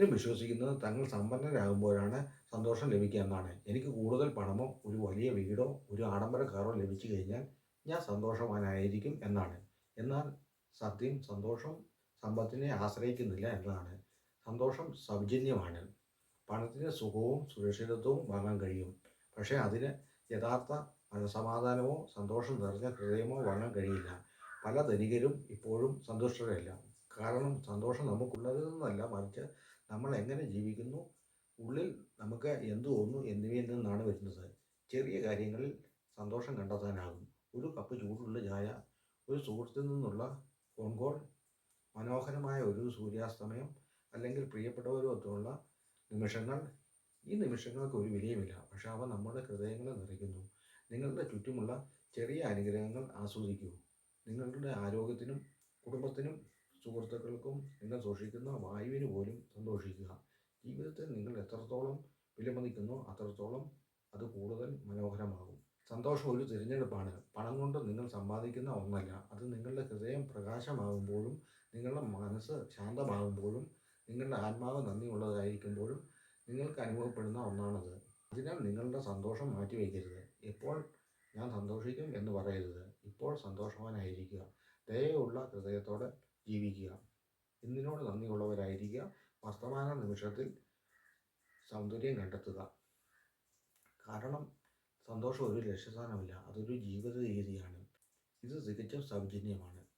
പലരും വിശ്വസിക്കുന്നത് തങ്ങൾ സമ്പന്നരാകുമ്പോഴാണ് സന്തോഷം ലഭിക്കുക എന്നാണ്. എനിക്ക് കൂടുതൽ പണമോ ഒരു വലിയ വീടോ ഒരു ആഡംബര കാറോ ലഭിച്ചു കഴിഞ്ഞാൽ ഞാൻ സന്തോഷവാനായിരിക്കും എന്നാണ്. എന്നാൽ സത്യം സന്തോഷം സമ്പത്തിനെ ആശ്രയിക്കുന്നില്ല എന്നതാണ്. സന്തോഷം സൗജന്യമാണ്. പണത്തിന് സുഖവും സുരക്ഷിതത്വവും വാങ്ങാൻ കഴിയും. പക്ഷേ അതിന് യഥാർത്ഥ മനസമാധാനമോ സന്തോഷം നിറഞ്ഞ ഹൃദയമോ വാങ്ങാൻ കഴിയില്ല. പല ധനികരും ഇപ്പോഴും സന്തുഷ്ടരല്ല. കാരണം സന്തോഷം നമുക്കുള്ളത് എന്നല്ല. മറിച്ച് നമ്മൾ എങ്ങനെ ജീവിക്കുന്നു ഉള്ളിൽ നമുക്ക് എന്ത് തോന്നുന്നു എന്നിവയിൽ നിന്നാണ് വരുന്നത്. ചെറിയ കാര്യങ്ങളിൽ സന്തോഷം കണ്ടെത്താനാകും. ഒരു കപ്പ് ചൂടുള്ള ചായ ഒരു സുഹൃത്തിൽ നിന്നുള്ള ഫോൺ കോൾ മനോഹരമായ ഒരു സൂര്യാസ്തമയം അല്ലെങ്കിൽ പ്രിയപ്പെട്ടവരുമൊത്തുള്ള നിമിഷങ്ങൾ. ഈ നിമിഷങ്ങൾക്ക് ഒരു വിലയുമില്ല. പക്ഷെ അവ നമ്മുടെ ഹൃദയങ്ങളെ നിറയ്ക്കുന്നു. നിങ്ങളുടെ ചുറ്റുമുള്ള ചെറിയ അനുഗ്രഹങ്ങൾ ആസ്വദിക്കൂ. നിങ്ങളുടെ ആരോഗ്യത്തിനും കുടുംബത്തിനും സുഹൃത്തുക്കൾക്കും നിങ്ങൾ സൂക്ഷിക്കുന്ന വായുവിന് പോലും സന്തോഷിക്കുക. ജീവിതത്തിൽ നിങ്ങൾ എത്രത്തോളം വിലമതിക്കുന്നു അത്രത്തോളം അത് കൂടുതൽ മനോഹരമാകും. സന്തോഷം ഒരു തിരഞ്ഞെടുപ്പാണ്. പണം കൊണ്ട് നിങ്ങൾ സമ്പാദിക്കുന്ന ഒന്നല്ല. അത് നിങ്ങളുടെ ഹൃദയം പ്രകാശമാകുമ്പോഴും നിങ്ങളുടെ മനസ്സ് ശാന്തമാകുമ്പോഴും നിങ്ങളുടെ ആത്മാവ് നന്ദിയുള്ളതായിരിക്കുമ്പോഴും നിങ്ങൾക്ക് അനുഭവപ്പെടുന്ന ഒന്നാണത്. അതിനാൽ നിങ്ങളുടെ സന്തോഷം മാറ്റിവെക്കരുത്. എപ്പോൾ ഞാൻ സന്തോഷിക്കും എന്ന് പറയരുത്. ഇപ്പോൾ സന്തോഷവാനായിരിക്കുക. ദയയുള്ള ഹൃദയത്തോടെ ജീവിക്കുക. എന്തിനോട് നന്ദിയുള്ളവരായിരിക്കുക. വർത്തമാന നിമിഷത്തിൽ സൗന്ദര്യം കണ്ടെത്തുക. കാരണം സന്തോഷം ഒരു ലക്ഷ്യസ്ഥാനമല്ല അതൊരു ജീവിത രീതിയാണ്. ഇത് തികച്ചും സൗജന്യമാണ്.